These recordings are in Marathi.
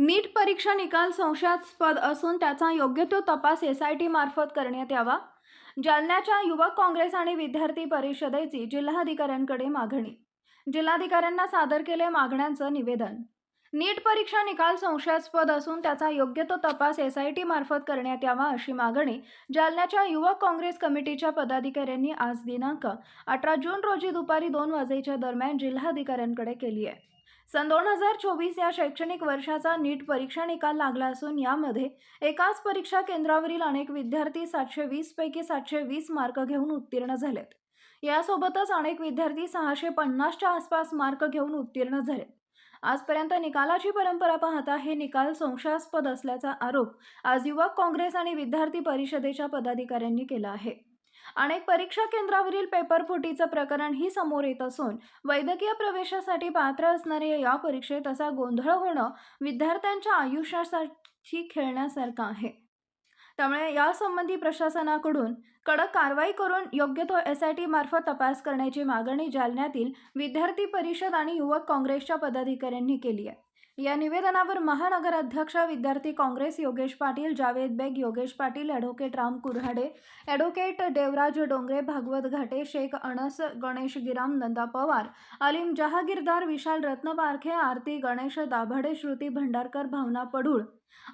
नीट परीक्षा निकाल संशयास्पद असून त्याचा योग्य तो तपास एस आय टी मार्फत करण्यात यावा. जालन्याच्या युवक काँग्रेस आणि विद्यार्थी परिषदेची जिल्हाधिकाऱ्यांकडे मागणी. जिल्हाधिकाऱ्यांना सादर केले मागण्यांचं निवेदन. नीट परीक्षा निकाल संशयास्पद असून त्याचा योग्य तो तपास एस आय टी मार्फत करण्यात यावा अशी मागणी जालन्याच्या युवक काँग्रेस कमिटीच्या पदाधिकाऱ्यांनी आज दिनांक अठरा जून रोजी दुपारी दोन वाजेच्या दरम्यान जिल्हाधिकाऱ्यांकडे केली आहे. सन दोन हजार चोवीस या शैक्षणिक वर्षाचा नीट परीक्षा निकाल लागला असून यामध्ये एकाच परीक्षा केंद्रावरील अनेक विद्यार्थी सातशे वीस पैकी सातशे वीस मार्क घेऊन उत्तीर्ण झालेत. यासोबतच अनेक विद्यार्थी सहाशे पन्नासच्या आसपास मार्क घेऊन उत्तीर्ण झाले. आजपर्यंत निकालाची परंपरा पाहता हे निकाल संशयास्पद असल्याचा आरोप आज युवक काँग्रेस आणि विद्यार्थी परिषदेच्या पदाधिकाऱ्यांनी केला आहे. अनेक परीक्षा केंद्रावरील पेपर फुटीचं प्रकरणही समोर येत असून वैद्यकीय प्रवेशासाठी पात्र असणारे या परीक्षेत असा गोंधळ होणं विद्यार्थ्यांच्या आयुष्यासाठी खेळण्यासारखं आहे. त्यामुळे यासंबंधी प्रशासनाकडून कडक कारवाई करून योग्य तो एस आय टीमार्फत तपास करण्याची मागणी जालन्यातील विद्यार्थी परिषद आणि युवक काँग्रेसच्या पदाधिकाऱ्यांनी केली आहे. या निवेदनावर महानगराध्यक्ष विद्यार्थी काँग्रेस योगेश पाटील जावेद बेग योगेश पाटील ॲडव्होकेट राम कुऱ्हाडे ॲडव्होकेट देवराज डोंगरे भागवत घाटे शेख अणस गणेश गिराम नंदा पवार अलीम जहागीरदार विशाल रत्नपारखे आरती गणेश दाभडे श्रुती भंडारकर भावना पडूळ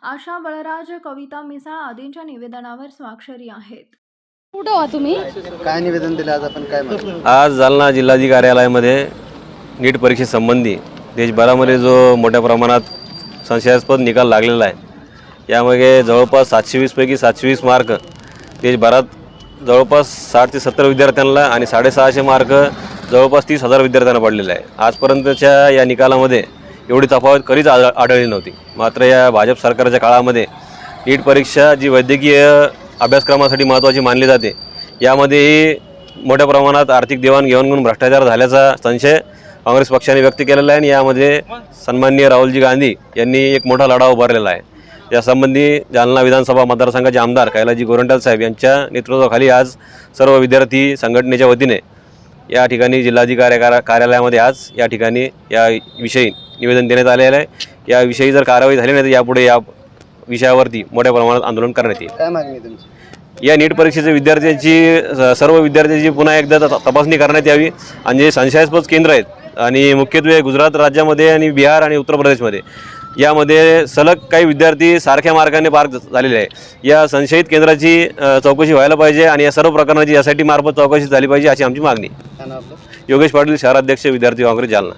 आशा बळराज कविता मिसाळ आदींच्या निवेदनावर स्वाक्षरी आहेत. कुठं व्हा तुम्ही? काय निवेदन दिलं आज आपण काय मागणी आज जालना जिल्हाधिकारी कार्यालयामध्ये नीट परीक्षेसंबंधी देशभरामध्ये जो मोठ्या प्रमाणात संशयास्पद निकाल लागलेला आहे यामध्ये जवळपास सातशे वीसपैकी सातशे वीस मार्क देशभरात जवळपास साठ ते सत्तर विद्यार्थ्यांना आणि साडेसहाशे मार्क जवळपास तीस हजार विद्यार्थ्यांना पडलेले आहे. आजपर्यंतच्या या निकालामध्ये एवढी तफावत कधीच आढ आढळली नव्हती. मात्र या भाजप सरकारच्या काळामध्ये नीट परीक्षा जी वैद्यकीय अभ्यासक्रमासाठी महत्त्वाची मानली जाते. यामध्येही मोठ्या प्रमाणात आर्थिक देवाणघेवाण भ्रष्टाचार झाल्याचा संशय काँग्रेस पक्षाने व्यक्त केलेला आहे आणि यामध्ये सन्माननीय राहुलजी गांधी यांनी एक मोठा लढा उभारलेला आहे. यासंबंधी जालना विधानसभा मतदारसंघाचे आमदार कैलाजी गोरंट्याल साहेब यांच्या नेतृत्वाखाली आज सर्व विद्यार्थी संघटनेच्या वतीने या ठिकाणी जिल्हाधिकारी कार्यालयामध्ये आज या ठिकाणी या विषयी निवेदन देण्यात आलेलं आहे. याविषयी जर कारवाई झाली नाही तर यापुढे या विषयावरती मोठ्या प्रमाणात आंदोलन करण्यात येईल. काय मागणी आहे तुमची? या नीट परीक्षेच्या विद्यार्थ्यांची स- सर्व विद्यार्थ्यांची पुन्हा एकदा त- तपासणी करण्यात यावी. आणि जे संशयास्पद केंद्र आहेत आणि मुख्यत्वे गुजरात राज्यामध्ये आणि बिहार आणि उत्तर प्रदेशमध्ये यामध्ये सलग काही विद्यार्थी सारख्या मार्गाने पार झालेले आहे या संशयित केंद्राची अ, चौकशी व्हायला पाहिजे आणि या सर्व प्रकरणाची यासाठी मार्फत चौकशी झाली पाहिजे अशी आमची मागणी. काय नाव आपलं? योगेश पाटील शहराध्यक्ष विद्यार्थी काँग्रेस जालना.